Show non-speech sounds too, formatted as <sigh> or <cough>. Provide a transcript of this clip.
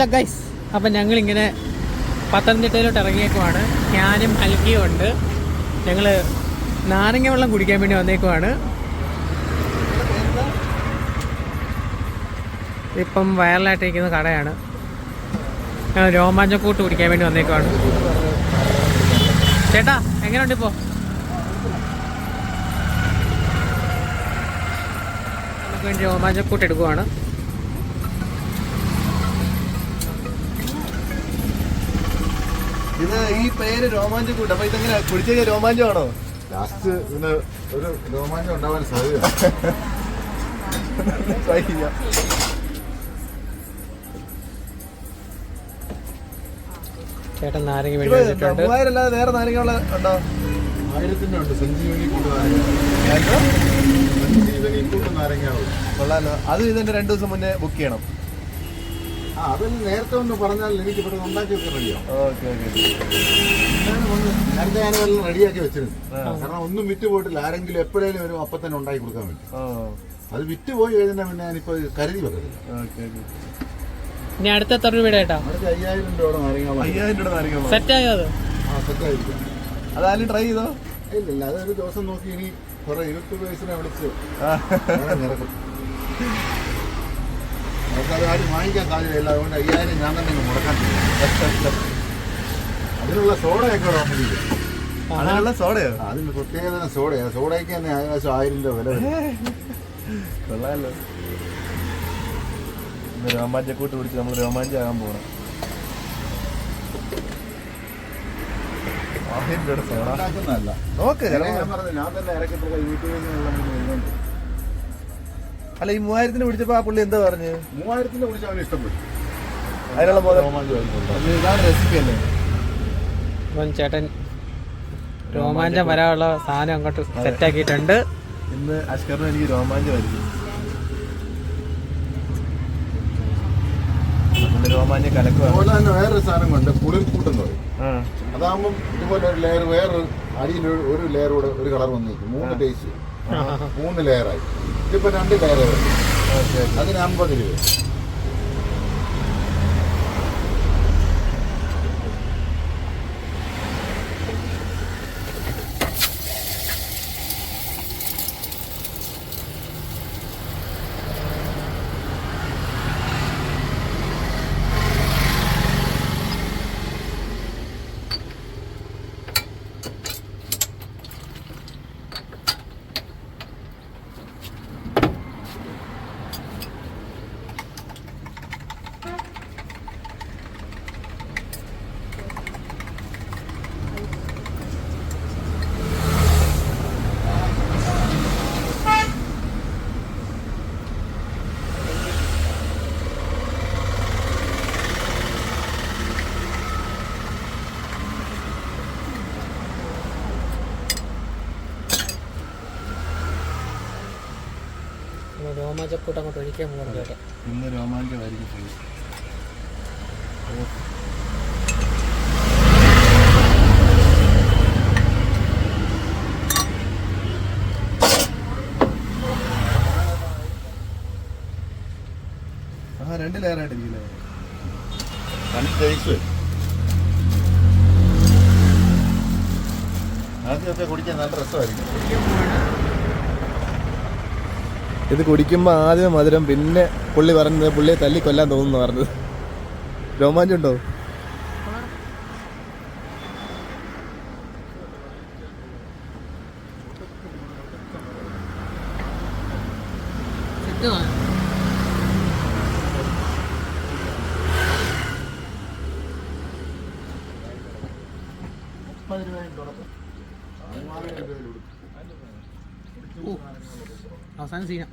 Hello guys അപ്പം ഞങ്ങളിങ്ങനെ പത്തനംതിട്ടയിലോട്ട് ഇറങ്ങിയേക്കുവാണ്. ഞാനും അൽക്കിയും ഉണ്ട്. ഞങ്ങൾ നാരങ്ങ വെള്ളം കുടിക്കാൻ വേണ്ടി വന്നേക്കുവാണ്. ഇപ്പം വയറലായിട്ടിരിക്കുന്ന കടയാണ്. രോമാഞ്ചക്കൂട്ട് കുടിക്കാൻ വേണ്ടി വന്നേക്കുവാണ്. ചേട്ടാ എങ്ങനെയുണ്ട് ഇപ്പോൾ നമുക്ക് വേണ്ടി രോമാഞ്ചക്കൂട്ട് എടുക്കുവാണ്. ഇത് ഈ പേര് രോമാഞ്ചം കൂട്ടം. അപ്പൊ ഇതെങ്ങനെ കുടിച്ച രോമാഞ്ചമാണോ? ലാസ്റ്റ് ഇതിന് ഒരു രോമാഞ്ചം ഉണ്ടാവാൻ സാധ്യത ട്രൈ <laughs> ചെയ്യാം. ചേട്ടൻ നാരങ്ങ വെള്ളി ഇപ്പൊ വെച്ചിട്ടുണ്ട് മൂവായിരം അല്ലാതെ വേറെ നാരങ്ങളുള്ള ഉണ്ടോ? ആയിരത്തിന്റെ ഉണ്ട്. സഞ്ജീവനി കൂട്ട് നാരങ്ങ? സഞ്ജീവനി കൂട്ട് നാരങ്ങയുള്ളൂ കൊള്ളാലോ. അത് ഇതിന്റെ രണ്ടു ദിവസം മുന്നേ ബുക്ക് ചെയ്യണം. ആ നേരത്തെ ഒന്ന് പറഞ്ഞാൽ എനിക്ക് ഇവിടെ ഉണ്ടാക്കി വെക്കാൻ റെഡിയാവും. Okay okay. നേരത്തെ ഞാനെല്ലാം റെഡിയാക്കി വെച്ചിരുന്നു. കാരണം ഒന്നും വിറ്റ് പോയിട്ടില്ല. ആരെങ്കിലും എപ്പോഴേലും വരും അപ്പം തന്നെ ഉണ്ടാക്കി കൊടുക്കാൻ വേണ്ടി ഓ അത് വിറ്റ് പോയി കഴിഞ്ഞാൽ പിന്നെ ഞാനിപ്പോ ഇത് കരുതി വെക്കത്തില്ല. Okay okay. ഇനി അടുത്ത എത്ര രൂപയുടെ അടുത്ത അയ്യായിരം രൂപ നാരങ്ങ അയ്യായിരം രൂപ സെറ്റ് ആയോ അത്? ആ അതാരും ട്രൈ ചെയ്തോ? ഇല്ല ഇല്ല അതൊരു ദിവസം നോക്കി ഇനി കുറെ ഇരുപത്തി വയസ്സിനെ വിളിച്ച്. നിറക്കും നമുക്കത് ആരും വാങ്ങിക്കാൻ സാധ്യതയില്ല. അതുകൊണ്ട് അയ്യായിരം ഞാൻ തന്നെ ഇങ്ങ് മുടക്കാൻ. അതിനുള്ള സോഡയൊക്കെ ഇവിടെ വന്നിരിക്കും അതിനുള്ള സോഡയോ? അതിന് പ്രത്യേകത സോഡയാണ് സോഡയ്ക്ക് തന്നെ ഏകദേശം ആയിരം രൂപ വില വരും. കൊള്ളാലോ. ഇന്ന് രോമാഞ്ചക്കൂട്ട് പിടിച്ച് നമ്മൾ രോമാഞ്ചാകാൻ പോകണം ആയിരം രൂപയുടെ സോഡ. നോക്ക് ഞാൻ പറഞ്ഞു ഞാൻ തന്നെ ഇറക്കിട്ടുള്ള യൂട്യൂബിൽ നിന്നുള്ള അല്ല ഈ മൂവായിരത്തിന് പിടിച്ചപ്പോ ആ പുള്ളി എന്താ പറഞ്ഞു? മൂവായിരത്തിന്റെ കുറിച്ച് അവന് ഇഷ്ടപ്പെട്ടു. അതിനുള്ള മുതൽ ഇതാണ് അപ്പം ചേട്ടൻ രോമാഞ്ചം വരാനുള്ള സാധനം അങ്ങോട്ട് സെറ്റ് ആക്കിയിട്ടുണ്ട് ഇന്ന് അഷ്കറിന് എനിക്ക് രോമാഞ്ചമായിരിക്കും രോമാഞ്ചം കലക്കുക അതുപോലെ തന്നെ വേറൊരു സാധനം കൊണ്ട് കുളിർക്കൂട്ടെന്ന് പറയും. അതാകുമ്പം ഇതുപോലെ ഒരു ലെയർ വേറൊരു അടിയിൽ ഒരു- ഒരു ലെയർ കൂടെ ഒരു കളർ വന്നിരിക്കും മൂന്ന് ടേസ്റ്റ് മൂന്ന് ലെയറായി ഇതിപ്പോ രണ്ട് ലെയർ അതിന് അമ്പത് രൂപ. രോമാഞ്ചക്കൂട്ട് അങ്ങോട്ട് ഒഴിക്കാൻ പോകുന്നുണ്ട് ഇന്ന് രോമാഞ്ചമായിരിക്കും ആ രണ്ട് ടേസ്റ്റ് ആദ്യമൊക്കെ കുടിക്കാൻ നല്ല രസമായിരിക്കും. ഇത് കുടിക്കുമ്പോൾ ആദ്യം മധുരം പിന്നെ പുള്ളി പറഞ്ഞത് പുള്ളിയെ തല്ലി കൊല്ലാൻ തോന്നുന്നു പറഞ്ഞത്. രോമാഞ്ചം ഉണ്ടോ? 好三十一